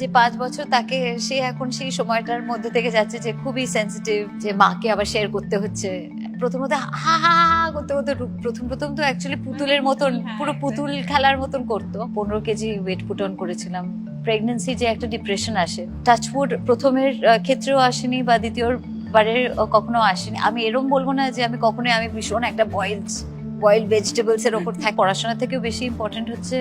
যে পাঁচ বছর তাকে সে এখন সেই সময়টার মধ্যে থেকে যাচ্ছে যে খুবই সেন্সিটিভ যে মাকে আবার শেয়ার করতে হচ্ছে। প্রথমত হা হা হা করতে করতে প্রথম প্রথম তো অ্যাকচুয়ালি পুতুলের মতন পুরো পুতুল খেলার মতন করতো। পনেরো কেজি ওয়েট পুট অন করেছিলাম। প্রেগনেন্সি যে একটা ডিপ্রেশন আসে। টাচউড প্রথমের ক্ষেত্রেও আসেনি বা দ্বিতীয় বারের কখনো আসেনি। আমি এরম বলব না যে আমি কখনোই আমি ভীষণ একটা বয়েলড বয়েল ভেজিটেবলস এর ওপর থাকি পড়াশোনা থেকেও বেশি ইম্পর্টেন্ট হচ্ছে।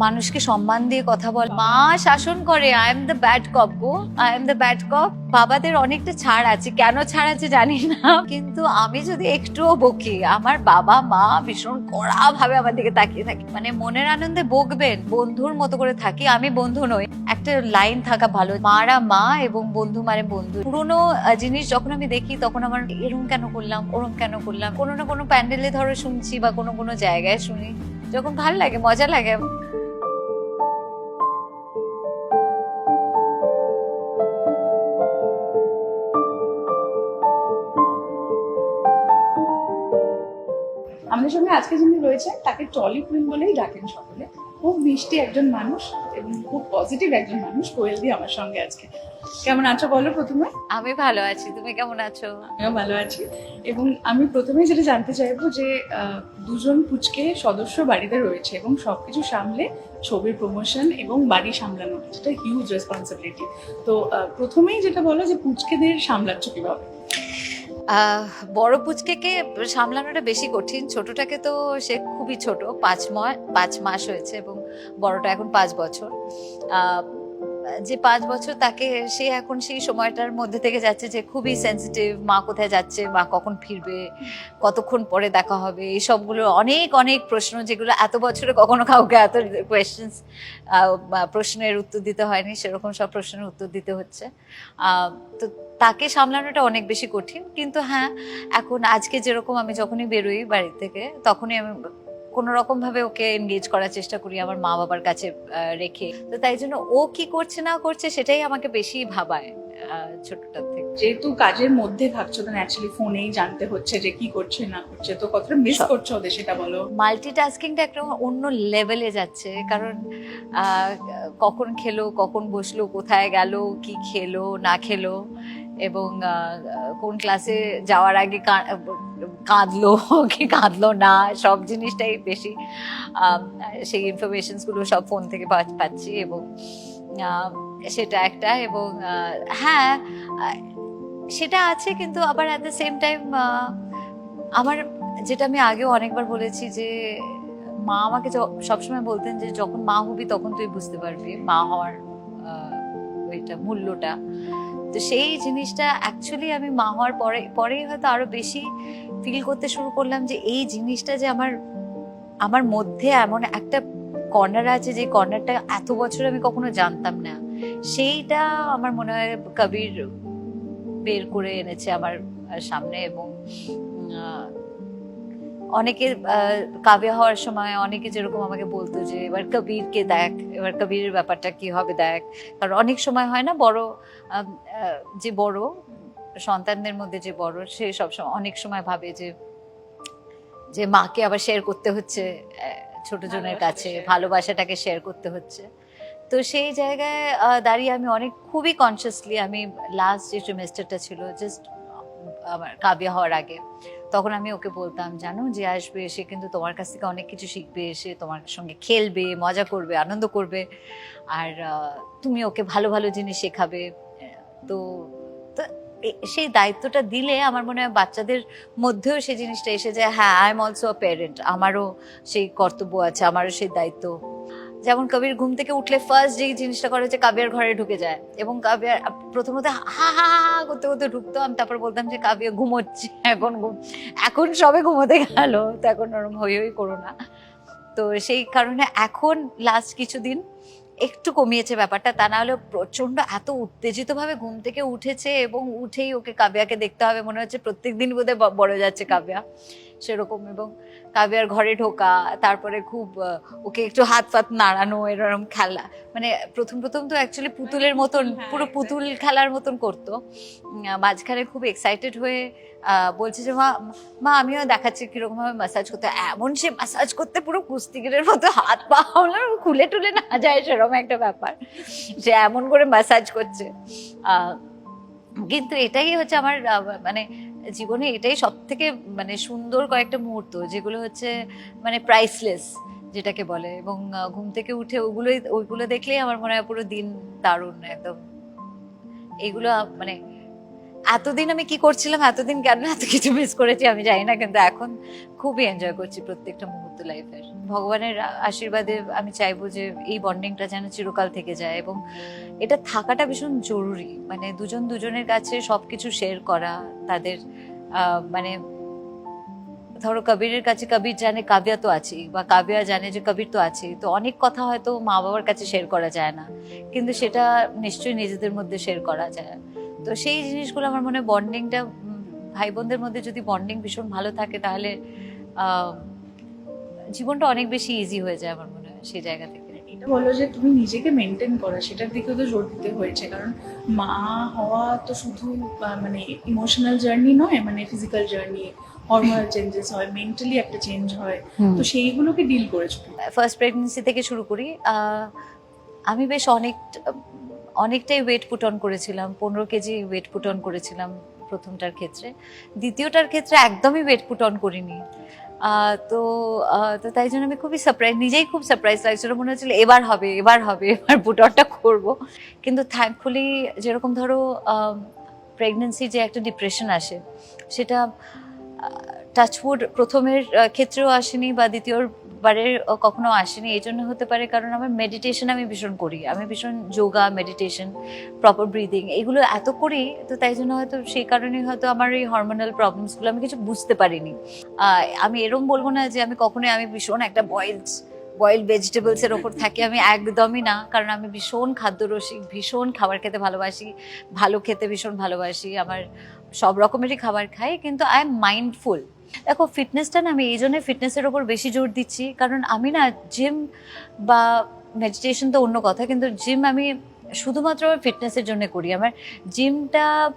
মানুষকে সম্মান দিয়ে কথা বল। মা শাসন করে I am the bad cop go. I am the bad cop বাবাদের অনেকটা ছাড় আছে। কেন ছাড় আছে জানি না। কিন্তু আমি যদি একটুও বকি, আমার বাবা, মা ভীষণ কড়া ভাবে আমার দিকে তাকিয়ে থাকে। মানে মনের আনন্দে বকবেন, বন্ধুর মতো করে থাকি। আমি বন্ধু নই, একটা লাইন থাকা ভালো। মারা মা এবং বন্ধু মানে বন্ধু। পুরোনো জিনিস যখন আমি দেখি, তখন আমার এরম কেন করলাম, ওরম কেন করলাম? কোনো না কোনো প্যান্ডেলে ধরো শুনছি বা কোনো কোনো জায়গায় শুনি। যখন ভালো লাগে, মজা লাগে। আমাদের সঙ্গে আজকে যিনি রয়েছেন তাকে টলি কুইন বলেই ডাকেন সকলে। খুব মিষ্টি একজন মানুষ এবং খুব পজিটিভ একজন মানুষ কোয়েল দি আমার সঙ্গে আজকে। কেমন আছো বলো প্রথমে? আমি ভালো আছি তুমি কেমন আছো? আমিও ভালো আছি। এবং আমি প্রথমে যেটা জানতে চাইব যে দুজন পুচকে সদস্য বাড়িতে রয়েছে এবং সবকিছু সামলে ছবির প্রমোশন এবং বাড়ি সামলানো সেটা হিউজ রেসপন্সিবিলিটি তো প্রথমেই যেটা বলো যে পুচকেদের সামলাচ্ছ কীভাবে? বড় পুচকেকে সামলানোটা বেশি কঠিন। ছোটটাকে তো সে খুবই ছোট, পাঁচ মাস পাঁচ মাস হয়েছে এবং বড়টা এখন পাঁচ বছর। যে পাঁচ বছর তাকে সে এখন সেই সময়টার মধ্যে থেকে যাচ্ছে যে খুবই সেন্সিটিভ মা কোথায় যাচ্ছে, মা কখন ফিরবে, কতক্ষণ পরে দেখা হবে, এই সবগুলো অনেক অনেক প্রশ্ন যেগুলো এত বছরে কখনো কাউকে এত কোয়েশ্চেন্স প্রশ্নের উত্তর দিতে হয়নি, সেরকম সব প্রশ্নের উত্তর দিতে হচ্ছে। তো তাকে সামলানোটা অনেক বেশি কঠিন। কিন্তু হ্যাঁ এখন আজকে যেরকম আমি যখনই বেরোই বাড়ি থেকে তখনই আমি কোনো রকম ভাবে ওকে এনগেজ করার চেষ্টা করি আমার মা বাবার কাছে রেখে। তো তাই জন্য ও কি করছে না করছে সেটাই আমাকে বেশি ভাবায় ছোটটার থেকে। যেহেতু কাজের মধ্যে থাকছো তো ন্যাচারালি ফোনেই জানতে হচ্ছে যে কি করছে না করছে। তো কতটা মিস করছ ওদের সেটা বলো। মাল্টিটাস্কিংটা একটা অন্য লেভেলে যাচ্ছে। কারণ কখন খেলো কখন বসল কোথায় গেল কি খেলো না খেলো এবং কোন ক্লাসে যাওয়ার আগে কাঁদলো, কি কাঁদলো না, সব জিনিসটাই বেশি সেই ইনফরমেশনসগুলো সব ফোন থেকে পাচ্ছি এবং সেটা একটা এবং হ্যাঁ সেটা আছে কিন্তু আবার অ্যাট দ্য সেম টাইম আমার যেটা আমি আগেও অনেকবার বলেছি যে, মা আমাকে সবসময় বলতেন যে, যখন মা হবি তখন তুই বুঝতে পারবি। মা হওয়ার ওইটা মূল্যটা। তো সেই জিনিসটা অ্যাকচুয়ালি আমি মা হওয়ার পরে, পরেই হয়তো আরও বেশি ফিল করতে শুরু করলাম যে এই জিনিসটা যে আমার আমার মধ্যে এমন একটা কর্নার আছে যে কর্নারটা এত বছর আমি কখনো জানতাম না। সেইটা আমার মনে হয় কবির বের করে এনেছে আমার সামনে এবং অনেকে আহ, কাবে হওয়ার সময় অনেকে যেরকম আমাকে বলতো যে এবার কবিরকে দেখ এবার কবিরের ব্যাপারটা কি হবে দেখ। কারণ অনেক সময় হয় না বড় যে বড় সন্তানদের মধ্যে যে বড় সে সবসময় অনেক সময় ভাবে যে যে মাকে আবার শেয়ার করতে হচ্ছে ছোট জনের কাছে ভালোবাসাটাকে শেয়ার করতে হচ্ছে। তো সেই জায়গায় দাঁড়িয়ে আমি অনেক খুবই কনসিয়াসলি আমি লাস্ট যে সেমেস্টারটা ছিল জাস্ট আমার কাব্য হওয়ার আগে তখন আমি ওকে বলতাম, জানো যে আসবে, সে কিন্তু তোমার কাছ থেকে অনেক কিছু শিখবে, সে তোমার সঙ্গে খেলবে, মজা করবে, আনন্দ করবে। আর তুমি ওকে ভালো ভালো জিনিস শেখাবে। তো সেই দায়িত্বটা দিলে আমার মনে হয় বাচ্চাদের মধ্যেও সেই জিনিসটা এসে যায় হ্যাঁ I am also a parent আমারও সেই কর্তব্য আছে, আমারও সেই দায়িত্ব। যেমন কবির ঘুম থেকে উঠলে ফার্স্ট যে জিনিসটা করে হচ্ছে কাবিয়ার ঘরে ঢুকে যায়। এবং কাবিয়ার প্রথমত হা হা হা করতে করতে ঢুকতাম তারপর বলতাম যে কাবিয়া ঘুমোচ্ছে, এখন ঘুম, এখন সবে ঘুমোতে গেল, তো এখন ওরম হই হই করো না। তো সেই কারণে এখন লাস্ট কিছুদিন একটু কমিয়েছে ব্যাপারটা তা না হলে প্রচণ্ড এত উত্তেজিত ভাবে ঘুম থেকে উঠেছে এবং উঠেই ওকে কাব্যাকে দেখতে হবে মনে হচ্ছে প্রত্যেক দিন বোধহয় বড় যাচ্ছে কাব্যা। সেরকম এবং কাবিয়ার ঘরে ঢোকা তারপরে খুব ওকে একটু হাত ফাত নাড়ানো এরকম খেলা। মানে প্রথম প্রথম তো অ্যাকচুয়ালি পুতুলের মতন হ্যাঁ, পুরো পুতুল খেলার মতন করতো। মাঝখানে খুব এক্সাইটেড হয়ে বলছে যে, মা মা, আমিও দেখাচ্ছি কীরকম ভাবে মাসাজ করতে। এমন সে মাসাজ করতে পুরো কুস্তিগিরের মতো হাত পা খুলে টুলে না যায় সেরকম একটা ব্যাপার। যে এমন করে মাসাজ করছে। কিন্তু এটাই হচ্ছে আমার মানে জীবনে এটাই সব থেকে মানে সুন্দর কয়েকটা মুহূর্ত, যেগুলো হচ্ছে মানে প্রাইসলেস যেটাকে বলে। এবং ঘুম থেকে উঠে ওগুলোই, ওইগুলো দেখলেই আমার মনে হয় পুরো দিন দারুণ, একদম। এইগুলো আ- মানে এতদিন আমি কি করছিলাম, এতদিন কেন এত কিছু মিস করেছি আমি জানি না, কিন্তু এখন খুবই এনজয় করছি প্রত্যেকটা মুহূর্ত লাইফের ভগবানের আশীর্বাদে আমি চাইব যে এই বন্ডিংটা যেন চিরকাল থেকে যায় এবং এটা থাকাটা ভীষণ জরুরি। মানে দুজন দুজনের কাছে সব কিছু শেয়ার করা, তাদের মানে ধরো কবিরের কাছে কবির জানে কাবিয়া তো আছে বা কাবিয়া জানে যে কবির তো আছে তো অনেক কথা হয়তো মা বাবার কাছে শেয়ার করা যায় না, কিন্তু সেটা নিশ্চয়ই নিজেদের মধ্যে শেয়ার করা যায়। তো সেই জিনিসগুলো আমার মনে হয় বন্ডিংটা ভাই বোনদের মধ্যে যদি বন্ডিং ভীষণ ভালো থাকে তাহলে জীবনটা অনেক বেশি ইজি হয়ে যায় আমার মনে হয় সেই জায়গা থেকে। এটা বলো যে তুমি নিজেকে মেনটেন করা সেটার দিকেও তো জোর দিতে হয়েছে। কারণ মা হওয়া তো শুধু মানে ইমোশনাল জার্নি নয় মানে ফিজিক্যাল জার্নি হরমোনাল চেঞ্জেস হয় মেন্টালি একটা চেঞ্জ হয়। তো সেইগুলোকে ডিল করেছ ফার্স্ট প্রেগনেন্সি থেকে শুরু করি আমি বেশ অনেক অনেকটাই ওয়েট পুট অন করেছিলাম, পনেরো কেজি ওয়েট পুট অন করেছিলাম প্রথমটার ক্ষেত্রে। দ্বিতীয়টার ক্ষেত্রে একদমই ওয়েট পুট অন করিনি। তো তো তাই জন্য আমি খুবই সারপ্রাইজ নিজেই খুব সারপ্রাইজ লাগছিল। মনে হচ্ছিল এবার হবে এবার হবে, এবার পুট অনটা করব। কিন্তু থ্যাঙ্কফুলি যেরকম ধরো প্রেগনেন্সি যে একটা ডিপ্রেশন আসে, সেটা টাচউড প্রথমের ক্ষেত্রেও আসেনি বা দ্বিতীয় আহ, কখনো আসেনি এই জন্য হতে পারে কারণ আমার মেডিটেশন আমি ভীষণ করি। আমি ভীষণ যোগা মেডিটেশন প্রপার ব্রিদিং এগুলো এত করি তো তাই জন্য হয়তো সেই কারণেই হয়তো আমার এই হরমোনাল প্রবলেমসগুলো আমি কিছু বুঝতে পারিনি। আমি এরম বলব না যে আমি কখনোই আমি ভীষণ একটা বয়েলড বয়েলড ভেজিটেবলস এর ওপর থাকি, আমি একদমই না। কারণ আমি ভীষণ খাদ্যরসিক, ভীষণ খাবার খেতে ভালোবাসি, ভালো খেতে ভীষণ ভালোবাসি, আমার সব রকমেরই খাবার খাই, কিন্তু আই এম মাইন্ডফুল দেখো ফিটনেসটা না, আমি এই জন্য ফিটনেসের ওপর বেশি জোর দিচ্ছি, কারণ আমি না জিম বা মেডিটেশন তো অন্য কথা, কিন্তু জিম আমি শুধুমাত্র আমি ফিটনেসের জন্য করি। আমার জিমটা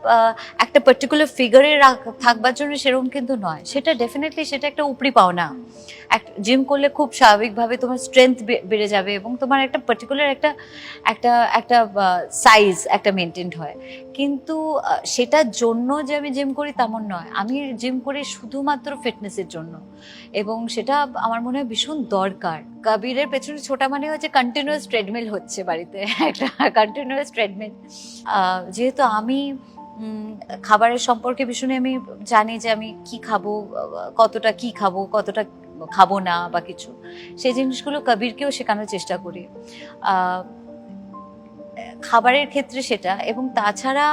একটা পার্টিকুলার ফিগারে থাকবার জন্য সেরকম কিন্তু নয়। সেটা ডেফিনেটলি সেটা একটা উপরি পাওনা। জিম করলে খুব স্বাভাবিকভাবে তোমার স্ট্রেংথ বেড়ে যাবে এবং তোমার একটা পার্টিকুলার একটা একটা একটা সাইজ একটা মেনটেন হয়। কিন্তু সেটার জন্য যে আমি জিম করি তেমন নয়। আমি জিম করি শুধুমাত্র ফিটনেসের জন্য। এবং সেটা আমার মনে হয় ভীষণ দরকার। কাবিরের পেছনে ছোটা মানে হচ্ছে কন্টিনিউয়াস ট্রেডমিল হচ্ছে বাড়িতে। একটা কন্টিনিউয়াস ট্রেডমিল যেহেতু আমি খাবারের সম্পর্কে ভীষণই আমি জানি যে আমি কি খাব, কতটা কি খাব, কতটা খাব না বা কিছু, সেই জিনিসগুলো কবিরকেও শেখানোর চেষ্টা করি। খাবারের ক্ষেত্রে সেটা, এবং তাছাড়া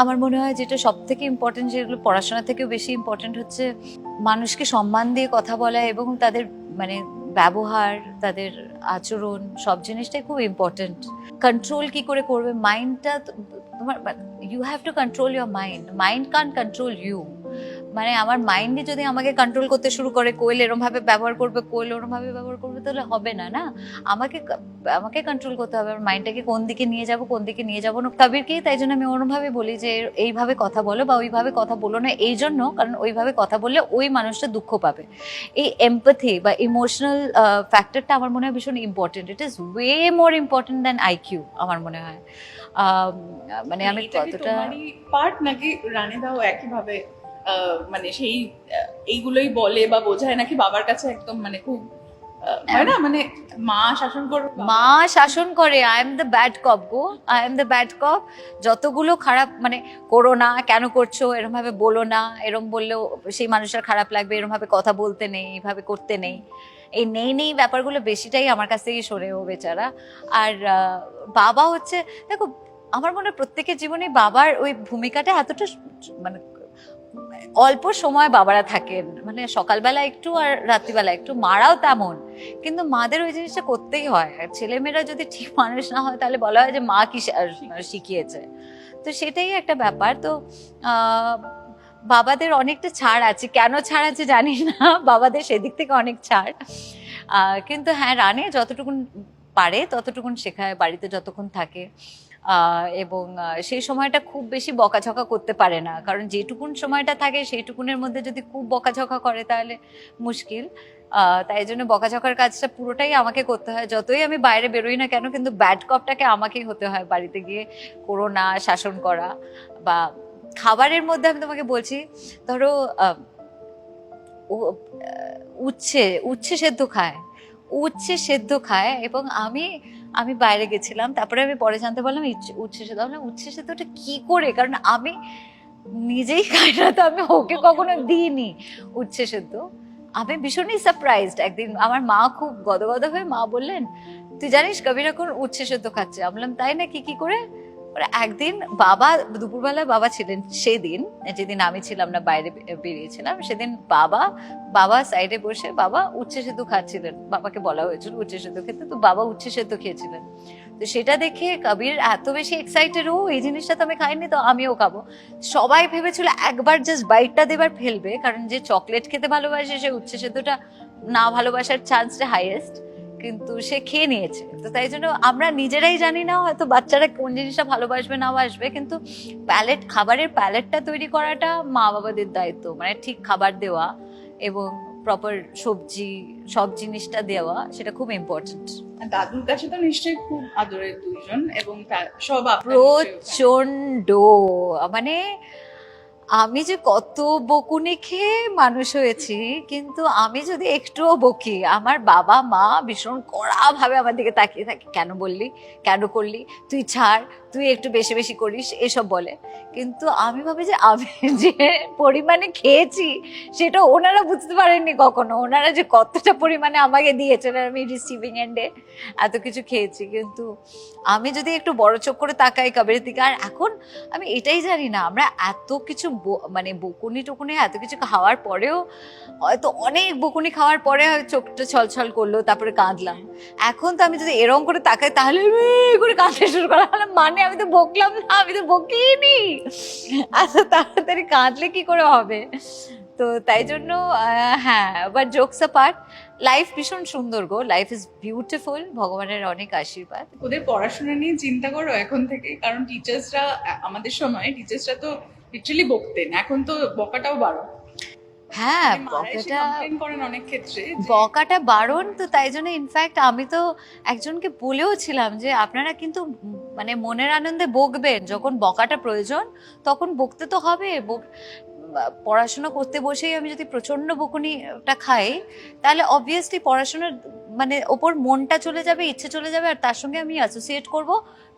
আমার মনে হয় যেটা সব থেকে ইম্পর্টেন্ট যেগুলো পড়াশোনা থেকেও বেশি ইম্পর্টেন্ট হচ্ছে মানুষকে সম্মান দিয়ে কথা বলা এবং তাদের মানে ব্যবহার, তাদের আচরণ, সব জিনিসটাই খুব ইম্পর্টেন্ট কন্ট্রোল কি করে করবে? মাইন্ডটা তোমার you have to control your mind mind can control you মানে আমার মাইন্ডে যদি আমাকে কন্ট্রোল করতে শুরু করে কোয়েল এরম ভাবে ব্যবহার করবে কোয়েল ওরম ভাবে ব্যবহার করবে তাহলে হবে না না? আমাকে আমাকে কন্ট্রোল করতে হবে আমার মাইন্ডটাকে কোন দিকে নিয়ে যাব কোন দিকে নিয়ে যাব না। কবিরকেই তাই জন্য আমি ওরমভাবে বলি যে এইভাবে কথা বলো বা ওইভাবে কথা বলো না এই জন্য কারণ ওইভাবে কথা বললে ওই মানুষটা দুঃখ পাবে। এই এমপ্যাথি বা ইমোশনাল ফ্যাক্টরটা আমার মনে হয় ভীষণ important it is way more important than IQ আমার মনে হয়। মানে আমি কতটা পার্ট নাকি রানে দাও একইভাবে মানে সেই এইগুলোই বলে বা বোঝায় নাকি বাবার কাছে একদম মানে খুব হয় না? মানে মা শাসন করো মা শাসন করে I am the bad cop go. I am the bad cop যতগুলো খারাপ মানে করো না কেন করছ এরম ভাবে বলো না এরম বললেও সেই মানুষের খারাপ লাগবে এরম ভাবে কথা বলতে নেই এইভাবে করতে নেই। এই নেই নেই ব্যাপারগুলো বেশিটাই আমার কাছ থেকেই সরে ও বেচারা। আর বাবা হচ্ছে দেখো আমার মনে হয় প্রত্যেকের জীবনে বাবার ওই ভূমিকাটা এতটা মানে অল্প সময় বাবারা থাকেন। মানে সকালবেলা একটু আর রাত্রিবেলা একটু। মারাও তেমন। কিন্তু মাদের ওই জিনিসটা করতেই হয়। আর ছেলেমেয়েরা যদি ঠিক মানুষ না হয়, তাহলে বলা হয় যে মা কি শিখিয়েছে। তো সেটাই একটা ব্যাপার। তো বাবাদের অনেকটা ছাড় আছে। কেন ছাড় আছে জানি না। বাবাদের সেদিক থেকে অনেক ছাড়। কিন্তু হ্যাঁ রানে যতটুকুন পারে ততটুকুন শেখায়, বাড়িতে যতক্ষণ থাকে। এবং সেই সময়টা খুব বেশি বকাঝকা করতে পারে না। কারণ যেটুকুন সময়টা থাকে সেইটুকুনের মধ্যে যদি খুব বকাঝকা করে তাহলে মুশকিল। তাই জন্য বকাঝকার কাজটা পুরোটাই আমাকে করতে হয়। যতই আমি বাইরে বেরোই না কেন, কিন্তু ব্যাড কপটাকে আমাকেই হতে হয় বাড়িতে গিয়ে করো না শাসন করা বা খাবারের মধ্যে আমি তোমাকে বলছি, ধরো উচ্ছে উচ্ছে সেদ্ধ খায়। উচ্ছে সেদ্ধ খায় এবং আমি আমি বাইরে গেছিলাম তারপরে আমি পরে জানতে পারলাম উচ্ছে সেদ্ধ। আমি বললাম, উচ্ছে সেদ্ধটা কি করে? কারণ আমি নিজেই খাই না তো আমি ওকে কখনো দিইনি উচ্ছে সেদ্ধ। আমি ভীষণই সারপ্রাইজড একদিন। আমার মা খুব গদগদ হয়ে মা বললেন তুই জানিস কবির এখন উচ্ছে সেদ্ধ খাচ্ছে? আমি বললাম তাই না কি কি করে? একদিন বাবা দুপুরবেলায় বাবা ছিলেন সেদিন, যেদিন আমি ছিলাম না, বাইরে বেরিয়েছিলাম, সেদিন বাবা বাবা সাইডে বসে বাবা উচ্ছে সেদ্ধ খাচ্ছিলেন। বাবাকে বলা হয়েছিল উচ্ছে সেদ্ধ খেতে, তো বাবা উচ্ছে সেদ্ধ খেয়েছিলেন। তো সেটা দেখে কবির এত বেশি এক্সাইটেড ও এই জিনিসটা তো আমি খাইনি, তো আমিও খাব। সবাই ভেবেছিল একবার জাস্ট বাইটটা দেবার ফেলবে, কারণ যে চকলেট খেতে ভালোবাসে, সে উচ্ছে সেদ্ধটা না ভালোবাসার চান্সটা হাইয়েস্ট কিন্তু সে খেয়ে নিয়েছে। তো তাই জন্য আমরা নিজেরাই জানি না হয়তো বাচ্চারা কোন জিনিসটা ভালোবাসবে না বাসবে কিন্তু প্যালেট খাবারের প্যালেটটা তৈরি করাটা মা বাবাদের দায়িত্ব। মানে ঠিক খাবার দেওয়া এবং প্রপার সবজি সব জিনিসটা দেওয়া সেটা খুব ইম্পর্টেন্ট দাদুর কাছে তো নিশ্চয়ই খুব আদরের দুইজন এবং সব প্রচণ্ড মানে আমি যে কত বকুনি খেয়ে মানুষ হয়েছি, কিন্তু আমি যদি একটুও বকি, আমার বাবা, মা ভীষণ কড়া ভাবে আমার দিকে তাকিয়ে থাকে, কেন বললি? কেন করলি? তুই ছাড়, তুই একটু বেশি বেশি করিস, এসব বলে। কিন্তু আমি ভাবি যে আমি যে পরিমাণে খেয়েছি, সেটা ওনারা বুঝতে পারেননি কখনো। ওনারা যে কতটা পরিমাণে আমাকে দিয়েছেন আমি রিসিভিং এন্ডে এত কিছু খেয়েছি। কিন্তু আমি যদি একটু বড় চোখ করে তাকাই কবের দিকে, আর এখন আমি এটাই জানি না, আমরা এত কিছু মানে বকুনি টকুনি এত কিছু খাওয়ার পরেও হয়তো অনেক বকুনি খাওয়ার পরে চোখটা ছলছল করল, তারপরে কাঁদলাম। এখন তো আমি যদি এরম করে তাকাই, তাহলে করে কাঁদতে শুরু করা মানে আমি তো বকলাম না, আমি তো বকিনি। এত তাড়াতাড়ি কাঁদলে কি করে হবে? তো তাই জন্য হ্যাঁ বাট জোকস পার্ট লাইফ ভীষণ সুন্দর গো। লাইফ ইজ বিউটিফুল ভগবানের অনেক আশীর্বাদ। ওদের পড়াশোনা নিয়ে চিন্তা করো এখন থেকে কারণ টিচার্সরা আমাদের সময় টিচার্সরা তো লিটারালি বকতেন এখন তো বকাটাও বারো হ্যাঁ বকাটা করেন অনেক ক্ষেত্রে বকাটা বারণ তো তাই জন্য ইনফ্যাক্ট আমি তো একজনকে বলেও ছিলাম যে আপনারা কিন্তু মানে মনের আনন্দে বকবেন। যখন বকাটা প্রয়োজন তখন বকতে তো হবে। পড়াশোনা করতে বসেই আমি যদি প্রচণ্ড বকুনিটা খাই, তাহলে অবভিয়াসলি পড়াশোনার মানে ওপর মনটা চলে যাবে, ইচ্ছে চলে যাবে, আর তার সঙ্গে আমি অ্যাসোসিয়েট করব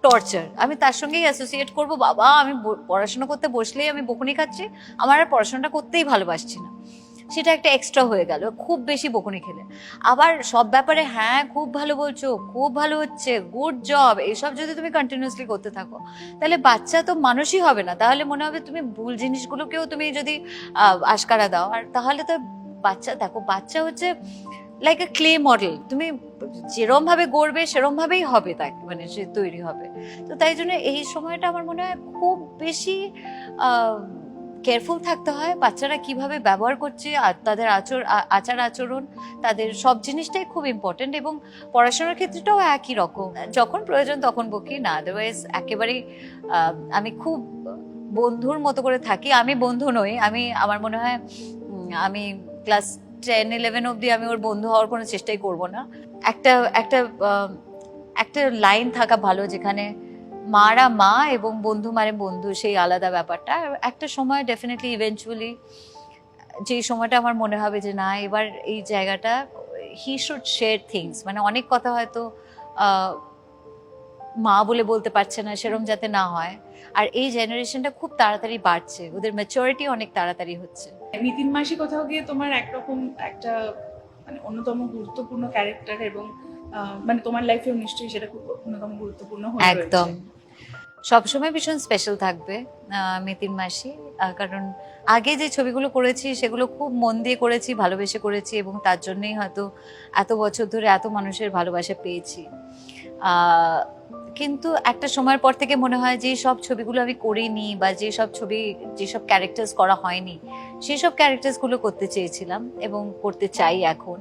টর্চার আমি তার সঙ্গেই অ্যাসোসিয়েট করব, বাবা, আমি পড়াশোনা করতে বসলেই আমি বকুনি খাচ্ছি, আমার আর পড়াশোনাটা করতেই ভালোবাসছি না। সেটা একটা এক্সট্রা হয়ে গেল। খুব বেশি বকুনি খেলে। আবার সব ব্যাপারে হ্যাঁ খুব ভালো বলছো, খুব ভালো হচ্ছে গুড জব এসব যদি তুমি কন্টিনিউসলি করতে থাকো, তাহলে বাচ্চা তো মানুষই হবে না। তাহলে মনে হবে তুমি ভুল জিনিসগুলোকেও তুমি যদি আশকারা দাও। আর তাহলে তো বাচ্চা, দেখো, বাচ্চা হচ্ছে লাইক এ ক্লে মডেল তুমি যেরম ভাবে গড়বে সেরম ভাবেই হবে তাকে মানে সে তৈরি হবে। তো তাই জন্য এই সময়টা আমার মনে হয় খুব বেশি কেয়ারফুল থাকতে হয় বাচ্চারা কীভাবে ব্যবহার করছে আর তাদের আচর আচার আচরণ তাদের সব জিনিসটাই খুব ইম্পর্টেন্ট এবং পড়াশোনার ক্ষেত্রটাও একই রকম। যখন প্রয়োজন তখন বকি না আদারওয়াইজ একেবারেই আহ, আমি খুব বন্ধুর মতো করে থাকি। আমি বন্ধু নই আমি আমার মনে হয় আমি ক্লাস টেন ইলেভেন অবধি আমি ওর বন্ধু হওয়ার কোনো চেষ্টাই করব না। একটা একটা একটা লাইন থাকা ভালো যেখানে মারা মা এবং বন্ধু মানে বন্ধু সেই আলাদা ব্যাপারটা। একটা সময় ডেফিনেটলি ইভেনচুয়ালি যেই সময়টা আমার মনে হবে যে না এবার এই জায়গাটা হি শুড শেয়ার থিংস মানে অনেক কথা হয়তো মা বলে বলতে পারছে না সেরম যাতে না হয়। আর এই জেনারেশনটা খুব তাড়াতাড়ি বাড়ছে। ওদের ম্যাচুরিটি অনেক তাড়াতাড়ি হচ্ছে। নিতিন মাসি কোথাও গিয়ে তোমার একরকম একটা মানে অন্যতম গুরুত্বপূর্ণ ক্যারেক্টার এবং মানে তোমার লাইফেও নিশ্চয়ই সেটা খুব অন্যতম গুরুত্বপূর্ণ একদম। সবসময় ভীষণ স্পেশাল থাকবে মিতিন মাসি। কারণ আগে যে ছবিগুলো করেছি, সেগুলো খুব মন দিয়ে করেছি, ভালোবেসে করেছি এবং তার জন্যই হয়তো এত বছর ধরে এত মানুষের ভালোবাসা পেয়েছি। কিন্তু একটা সময়ের পর থেকে মনে হয় যে সব ছবিগুলো আমি করিনি বা যে সব ছবি যেসব ক্যারেক্টার্স করা হয়নি সেই সব ক্যারেক্টার্সগুলো করতে চেয়েছিলাম এবং করতে চাই এখন।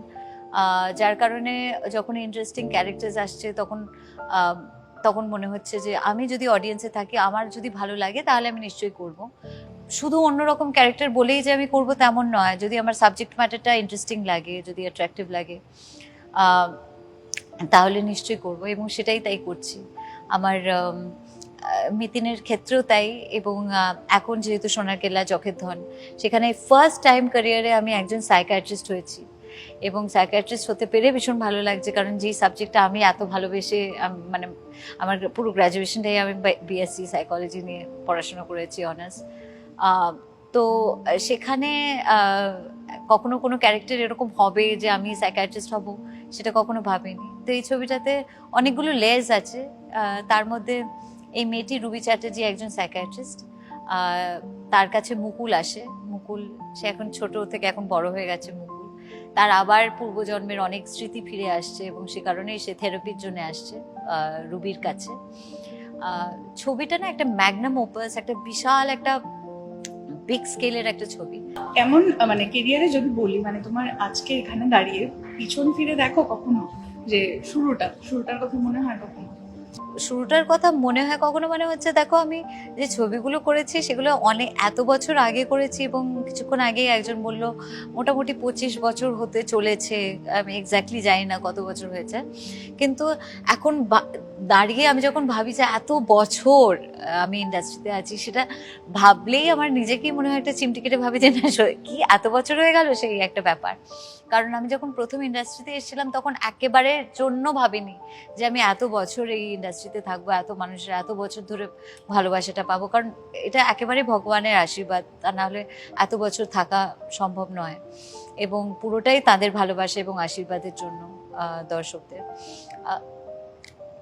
যার কারণে যখন ইন্টারেস্টিং ক্যারেক্টার্স আসছে, তখন তখন মনে হচ্ছে যে আমি যদি অডিয়েন্সে থাকি, আমার যদি ভালো লাগে তাহলে আমি নিশ্চয়ই করব। শুধু অন্যরকম ক্যারেক্টার বলেই যে আমি করব তেমন নয়। যদি আমার সাবজেক্ট ম্যাটারটা ইন্টারেস্টিং লাগে, যদি অ্যাট্রাকটিভ লাগে তাহলে নিশ্চয়ই করব এবং সেটাই তাই করছি। আমার মিতিনের ক্ষেত্রেও তাই এবং এখন যেহেতু সোনার কেল্লা চোখের ধন, সেখানে ফার্স্ট টাইম ক্যারিয়ারে আমি একজন সাইকাট্রিস্ট হয়েছি। এবং সাইকাট্রিস্ট হতে পেরে ভীষণ ভালো লাগছে, কারণ যেই সাবজেক্টটা আমি এত ভালোবেসে মানে আমার পুরো গ্র্যাজুয়েশনটাই আমি বিএসসি সাইকোলজি নিয়ে পড়াশোনা করেছি অনার্স তো সেখানে কখনো কোনো ক্যারেক্টার এরকম হবে যে আমি সাইকাট্রিস্ট হব, সেটা কখনো ভাবিনি। তো এই ছবিটাতে অনেকগুলো লেয়ার্স আছে তার মধ্যে এই মেয়েটি রুবি চ্যাটার্জি একজন সাইকাট্রিস্ট তার কাছে মুকুল আসে, মুকুল সে এখন ছোট থেকে এখন বড় হয়ে গেছে মুকুল তার আবার পূর্বজন্মের অনেক স্মৃতি ফিরে আসছে এবং সে কারণেই সে থেরাপির জন্য আসছে রুবির কাছে। ছবিটা না একটা ম্যাগনাম ওপাস একটা বিশাল একটা বিগ স্কেলের একটা ছবি। কেমন মানে কেরিয়ারে যদি বলি মানে তোমার আজকে এখানে দাঁড়িয়ে পিছন ফিরে দেখো কখনো? যে শুরুটা, শুরুটার কথা মনে হয় কখনো? শুরুটার কথা মনে হয়, কখনো মনে হচ্ছে, দেখো আমি যে ছবিগুলো করেছি, সেগুলো অনেক, এত বছর আগে করেছি এবং কিছুক্ষণ আগে একজন বলল, মোটামুটি পঁচিশ বছর হতে চলেছে। আমি এক্স্যাক্টলি জানি না কত বছর হয়েছে। কিন্তু এখন দাঁড়িয়ে আমি যখন ভাবি যে এত বছর আমি ইন্ডাস্ট্রিতে আছি, সেটা ভাবলেই আমার নিজেকেই মনে হয় একটা চিমটি কেটে ভাবি যে, না কি এত বছর হয়ে গেল সেই একটা ব্যাপার? কারণ আমি যখন প্রথম ইন্ডাস্ট্রিতে এসেছিলাম, তখন একেবারে জন্য ভাবিনি যে আমি এত বছর এই ইন্ডাস্ট্রিতে থাকব, এত মানুষের, এত বছর ধরে ভালোবাসাটা পাবো। কারণ এটা একেবারে ভগবানের আশীর্বাদ, তা নাহলে এত বছর থাকা সম্ভব নয়। এবং পুরোটাই তাদের ভালোবাসা এবং আশীর্বাদের জন্য দর্শকদের।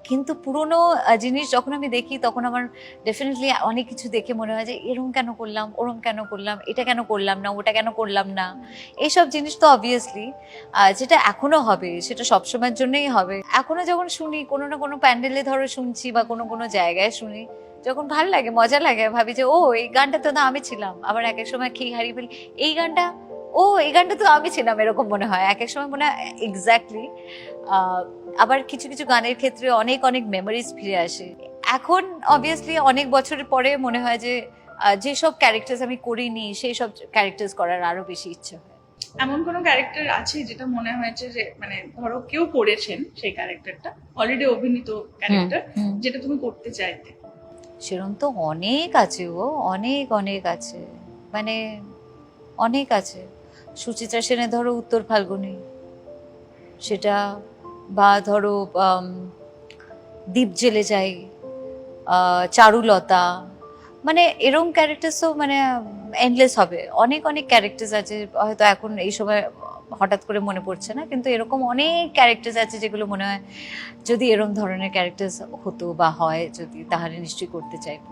কিন্তু পুরনো জিনিস যখন আমি দেখি, তখন আমার ডেফিনেটলি অনেক কিছু দেখে মনে হয় যে, এরম কেন করলাম, ওরম কেন করলাম, এটা কেন করলাম না, ওটা কেন করলাম না। এইসব জিনিস তো অবভিয়াসলি যেটা এখনও হবে, সেটা সবসময়ের জন্যই হবে। এখনও যখন শুনি, কোনো না কোনো প্যান্ডেলে ধরো শুনছি বা কোনো কোনো জায়গায় শুনি, যখন ভালো লাগে, মজা লাগে, ভাবি যে ও এই গানটা তো না আমি ছিলাম। আবার এক এক সময় খেয়ে হারিয়ে ফেলি, এই গানটা ও এই গানটা তো আমি ছিলাম এরকম মনে হয়। এক এক সময় মনে হয় এক্স্যাক্টলি আবার কিছু কিছু গানের ক্ষেত্রে অনেক অনেক মেমোরিজ ফিরে আসে। এখন অবভিয়াসলি অনেক বছরের পরে মনে হয় যে যেসব ক্যারেক্টার্স আমি করিনি সেই সব ক্যারেক্টার্স করার আরও বেশি ইচ্ছে হয়। এমন কোনো ক্যারেক্টার আছে যেটা মনে হয়েছে যে মানে ধরো কেউ করেছেন সেই ক্যারেক্টারটা অলরেডি অভিনীত ক্যারেক্টার যেটা তুমি করতে চাইতে? সেরকম তো অনেক আছে ও অনেক অনেক আছে। মানে অনেক আছে। সুচিত্রা সেনে ধরো উত্তর ফাল্গুনি। সেটা বা ধরো দ্বীপ জেলে যাই চারুলতা। মানে এরম ক্যারেক্টার্স তো মানে এন্ডলেস হবে। অনেক অনেক ক্যারেক্টার্স আছে, হয়তো এখন এই সময় হঠাৎ করে মনে পড়ছে না, কিন্তু এরকম অনেক ক্যারেক্টার্স আছে যেগুলো মনে হয় যদি এরম ধরনের ক্যারেক্টার্স হতো বা হয়, যদি তাহলে নিশ্চয়ই করতে চাইব